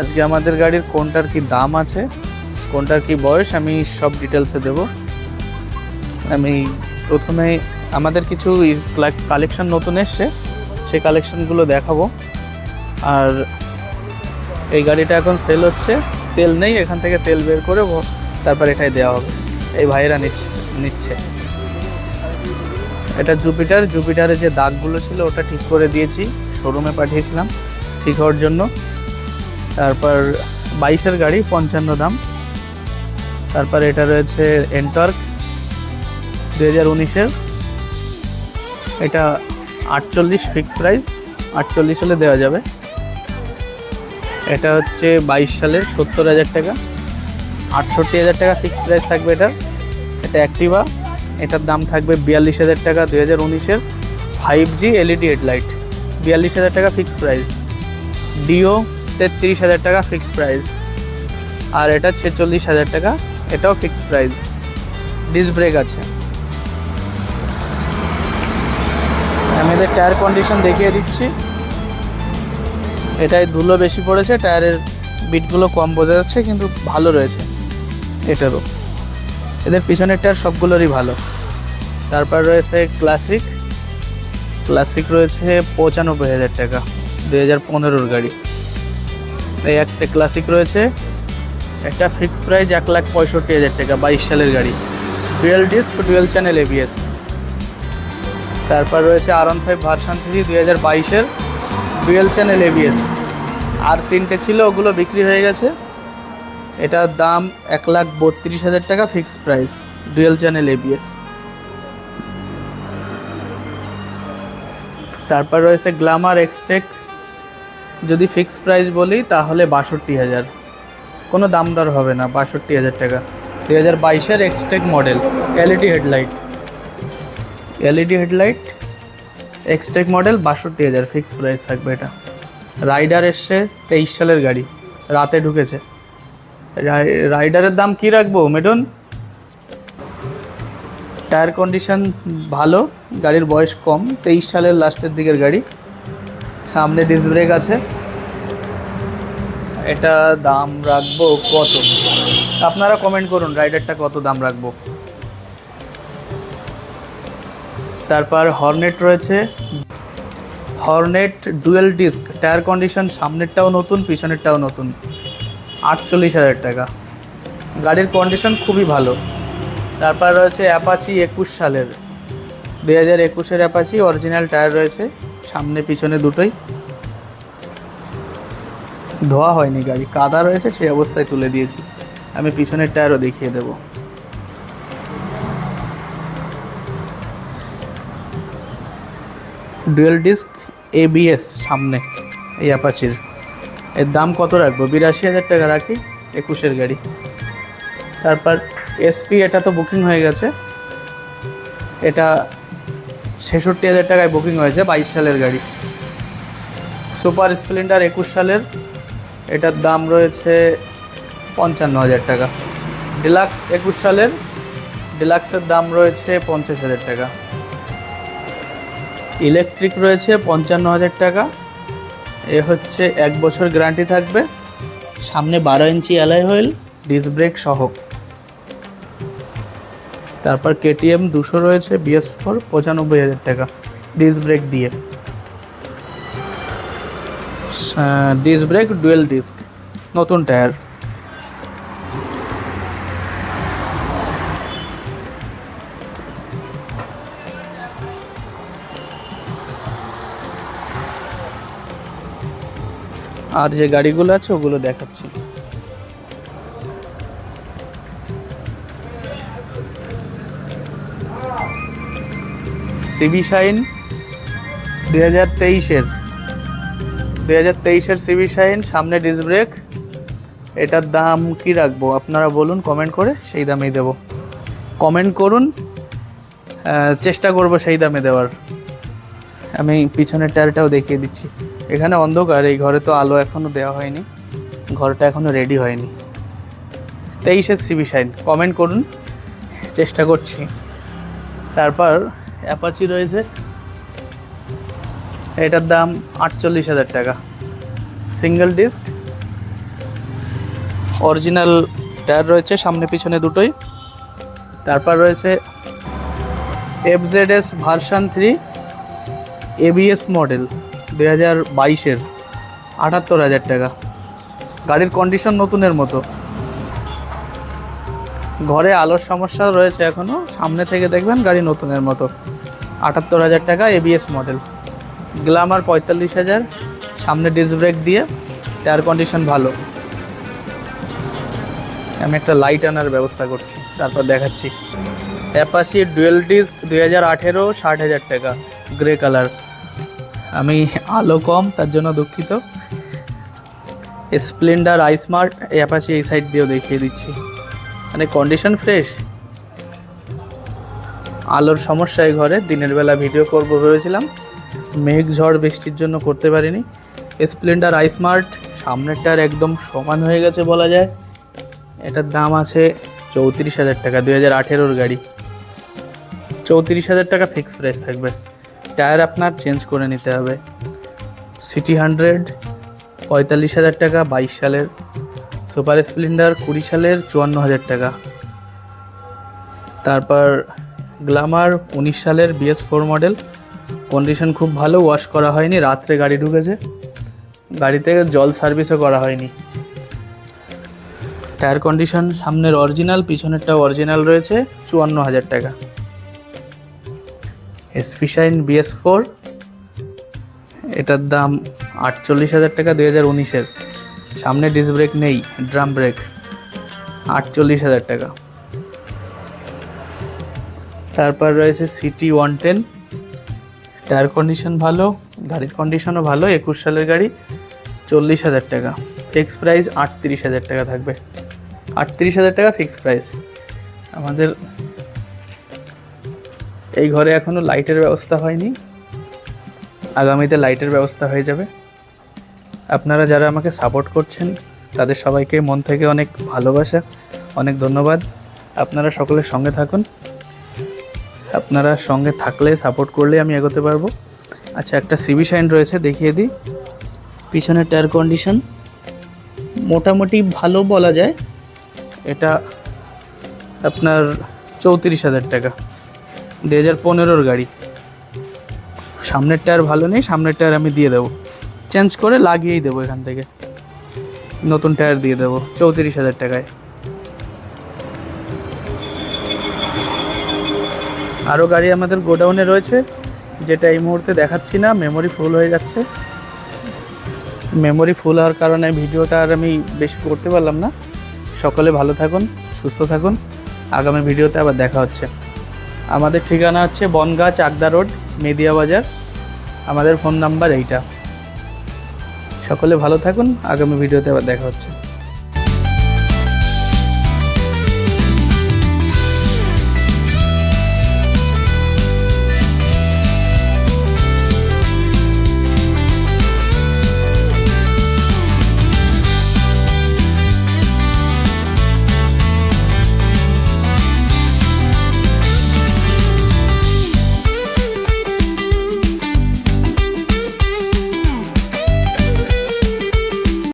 আজকে আমাদের গাড়ির কোনটার কি দাম আছে, কোনটার কি বয়স, আমি সব ডিটেলসে দেব। আমি প্রথমে আমাদের কিছু কালেকশন নতুন এসছে, সেই কালেকশনগুলো দেখাবো। আর এই গাড়িটা এখন সেল হচ্ছে, তেল নেই, এখান থেকে তেল বের করে তারপর এটাই দেওয়া হবে। এই ভাইরা নিচ্ছে। এটা জুপিটার জুপিটারে যে দাগগুলো ছিল, ওটা ঠিক করে দিয়েছি শোরুমে পাঠিয়েছিলাম, ঠিক হওয়ার জন্য। তারপর বাইশের গাড়ি, পঞ্চান্ন দাম। তারপর এটা রয়েছে এন্টর্ক দু হাজার উনিশের। এটা আটচল্লিশ ফিক্স প্রাইস আটচল্লিশ হলে দেওয়া যাবে। এটা হচ্ছে বাইশ সালের সত্তর হাজার টাকা। আটষট্টি হাজার টাকা ফিক্স প্রাইস থাকবে এটার। এটা অ্যাক্টিভা এটার দাম থাকবে বিয়াল্লিশ হাজার টাকা দু হাজার উনিশের। ফাইভ জি এলইডি হেডলাইট বিয়াল্লিশ হাজার টাকা ফিক্স প্রাইস ডিও তেত্রিশ হাজার টাকা ফিক্স প্রাইস আর এটা ছেচল্লিশ হাজার টাকা, এটাও ফিক্স প্রাইস ডিস ব্রেক আছে। আমি এদের টায়ার কন্ডিশন দেখিয়ে দিচ্ছি। এটায় ধুলো বেশি পড়েছে টায়ারের বিটগুলো কম বোঝা যাচ্ছে, কিন্তু ভালো রয়েছে এটারও। এদের পিছনের টায়ার সবগুলোরই ভালো। তারপর রয়েছে ক্লাসিক ক্লাসিক রয়েছে পঁচানব্বই হাজার টাকা, দুই হাজার পনেরোর গাড়ি। এই একটা ক্লাসিক রয়েছে। একটা ফিক্স প্রাইস এক লাখ পঁয়ষট্টি হাজার টাকা, বাইশ সালের গাড়ি। Dual disc dual channel ABS তারপর রয়েছে R one five version three দুই হাজার বাইশের ডুয়েল চ্যানেল এবিএস আর তিনটে ছিল, ওগুলো বিক্রি হয়ে গেছে। এটার দাম এক লাখ বত্রিশ হাজার টাকা fix price dual channel ABS তারপর রয়েছে গ্লামার এক্সটেক যদি ফিক্স প্রাইস বলি, তাহলে বাষট্টি হাজার। কোনো দাম দর হবে না, বাষট্টি হাজার টাকা। দুই হাজার বাইশের Xtec model LED headlight LED headlight Xtec model বাষট্টি হাজার। ফিক্স প্রাইস থাকবে এটা। রাইডার এসছে, তেইশ সালের গাড়ি। রাতে ঢুকেছে। রাইডারের দাম কি রাখব, মেডন? টায়ার কন্ডিশন ভালো, গাড়ির বয়স কম, তেইশ সালের লাস্টের দিকের গাড়ি। সামনে ডিস ব্রেক আছে। এটা দাম রাখব কত? আপনারা কমেন্ট করুন রাইডারটা কত দাম রাখব? তারপর হর্নেট রয়েছে। Hornet dual disc tyre condition সামনেরটাও নতুন, পিছনেরটাও নতুন। আটচল্লিশ হাজার টাকা। গাড়ির কন্ডিশন খুবই ভালো। তারপর রয়েছে অ্যাপাচি একুশ সালের। দু হাজার একুশের অ্যাপাচি অরিজিনাল টায়ার রয়েছে। সামনে পিছনে দুটোই। ধোয়া হয়নি গাড়ি, কাদা রয়েছে, সেই অবস্থায় তুলে দিয়েছি। আমি পিছনের টায়ারও দেখিয়ে দেবো। ডুয়েল ডিস্ক এবিএস সামনে, এই অ্যাপাচির। এর দাম কত রাখব? বিরাশি হাজার টাকা রাখি, একুশের গাড়ি। তারপর এসপি এটা তো বুকিং হয়ে গেছে। এটা ছেষট্টি হাজার টাকায় বুকিং হয়েছে বাইশ সালের গাড়ি। সুপার স্প্লেন্ডার একুশ সালের। এটার দাম রয়েছে পঞ্চান্ন হাজার টাকা। ডিলাক্স একুশ সালের। ডিলাক্সের দাম রয়েছে পঞ্চাশ হাজার টাকা। ইলেকট্রিক রয়েছে পঞ্চান্ন হাজার টাকা। এ হচ্ছে এক বছর গ্যারান্টি থাকবে। সামনে বারো inch alloy wheel disc brake সহ। তারপর কেটিএম দুশো রয়েছে, বিএস ফোর, পঁচানব্বই হাজার টাকা। ডিস ব্রেক দিয়ে। ডিস ব্রেক, ডুয়েল ডিস্ক, নতুন টায়ার। আর যে গাড়িগুলো আছে, ওগুলো দেখাচ্ছি। সিবি শাইন দুই হাজার তেইশের, দুই হাজার তেইশের সিবি শাইন, সামনে ডিস ব্রেক। এটার দাম কি রাখব? আপনারা বলুন, কমেন্ট করে সেই দামেই দেবো। কমেন্ট করুন চেষ্টা করব সেই দামে দেওয়ার। আমি পিছনের টায়ারটাও দেখিয়ে দিচ্ছি। এখানে অন্ধকার, এই ঘরে তো আলো এখনও দেওয়া হয়নি। ঘরটা এখনও রেডি হয়নি। তেইশের সিবি শাইন, কমেন্ট করুন, চেষ্টা করছি। তারপর অ্যাপাচি রয়েছে। এটার দাম আটচল্লিশ হাজার টাকা। সিঙ্গেল ডিস্ক অরিজিনাল টায়ার রয়েছে, সামনে পিছনে দুটোই। তারপর রয়েছে F Z S version three ABS model দুই হাজার বাইশের, আটাত্তর হাজার টাকা। গাড়ির কন্ডিশন নতুনের মতো। ঘরে আলোর সমস্যা রয়েছে এখনও সামনে থেকে দেখবেন গাড়ি নতুনের মতো। আটাত্তর হাজার টাকা এবিএস মডেল গ্লামার পঁয়তাল্লিশ হাজার। সামনে ডিস্ক ব্রেক দিয়ে টায়ার কন্ডিশন ভালো। আমি একটা লাইট আনার ব্যবস্থা করছি, তারপর দেখাচ্ছি। অ্যাপাসি ডুয়েল ডিস্ক দুই হাজার আঠেরো, ষাট হাজার টাকা গ্রে কালার আমি আলো কম, তার জন্য দুঃখিত। স্প্লেন্ডার আইস্মার্ট অ্যাপাসি এই সাইড দিয়েও দেখিয়ে দিচ্ছি। মানে কন্ডিশন ফ্রেশ আলোর সমস্যায় ঘরে দিনের বেলা ভিডিও করব ভেবেছিলাম। মেঘ, ঝড়, বৃষ্টির জন্য করতে পারিনি। স্প্লেন্ডার আইস্মার্ট সামনেরটার একদম সমান হয়ে গেছে বলা যায়। এটার দাম আছে চৌত্রিশ হাজার টাকা, দুই হাজার আঠেরোর গাড়ি। চৌত্রিশ হাজার টাকা ফিক্স প্রাইস থাকবে। টায়ার আপনার চেঞ্জ করে নিতে হবে। সিটি হান্ড্রেড পঁয়তাল্লিশ হাজার টাকা, বাইশ সালের। সুপার স্প্লেন্ডার কুড়ি সালের চুয়ান্ন হাজার টাকা। তারপর গ্লামার উনিশ সালের বিএস ফোর মডেল। কন্ডিশন খুব ভালো, ওয়াশ করা হয়নি, রাত্রে গাড়ি ঢুকেছে। গাড়িতে জল সার্ভিসও করা হয়নি। টায়ার কন্ডিশন সামনের অরিজিনাল, পিছনেরটাও অরিজিনাল রয়েছে, চুয়ান্ন হাজার টাকা। এসপি শাইন বিএস ফোর, এটার দাম আটচল্লিশ হাজার টাকা, দুই হাজার উনিশের। সামনে ডিস্ক ব্রেক নেই ড্রাম ব্রেক আটচল্লিশ হাজার টাকা। তারপর রয়েছে CT one ten tyre condition ভালো, গাড়ির কন্ডিশনও ভালো, একুশ সালের গাড়ি, চল্লিশ হাজার টাকা। ফিক্স প্রাইস আটত্রিশ হাজার টাকা থাকবে। আটত্রিশ হাজার টাকা ফিক্স প্রাইস আমাদের এই ঘরে এখনও লাইটের ব্যবস্থা হয়নি। আগামীতে লাইটের ব্যবস্থা হয়ে যাবে। আপনারা যারা আমাকে সাপোর্ট করছেন, তাদের সবাইকে মন থেকে অনেক ভালোবাসা, অনেক ধন্যবাদ। আপনারা সকলের সঙ্গে থাকুন। আপনারা সঙ্গে থাকলে সাপোর্ট করলে আমি এগোতে পারব। আচ্ছা একটা সিবি শাইন রয়েছে, দেখিয়ে দিই। পিছনের টায়ার কন্ডিশন মোটামুটি ভালো বলা যায়। এটা আপনার চৌত্রিশ হাজার টাকা। দু হাজার পনেরোর গাড়ি। সামনের টায়ার ভালো নেই, সামনের টায়ার আমি দিয়ে দেবো। চেঞ্জ করে লাগিয়েই দেবো এখান থেকে। নতুন টায়ার দিয়ে দেবো, চৌত্রিশ হাজার টাকায়। আরও গাড়ি আমাদের গোডাউনে রয়েছে, যেটা এই মুহূর্তে দেখাচ্ছি না মেমোরি ফুল হয়ে যাচ্ছে। মেমোরি ফুল হওয়ার কারণে ভিডিওটা আর আমি বেশি করতে পারলাম না। সকলে ভালো থাকুন, সুস্থ থাকুন। আগামী ভিডিওতে আবার দেখা হচ্ছে। আমাদের ঠিকানা হচ্ছে বনগাঁ চাকদা রোড মেদিয়া বাজার আমাদের ফোন নাম্বার এইটা। সকলে ভালো থাকুন। আগামী ভিডিওতে আবার দেখা হচ্ছে।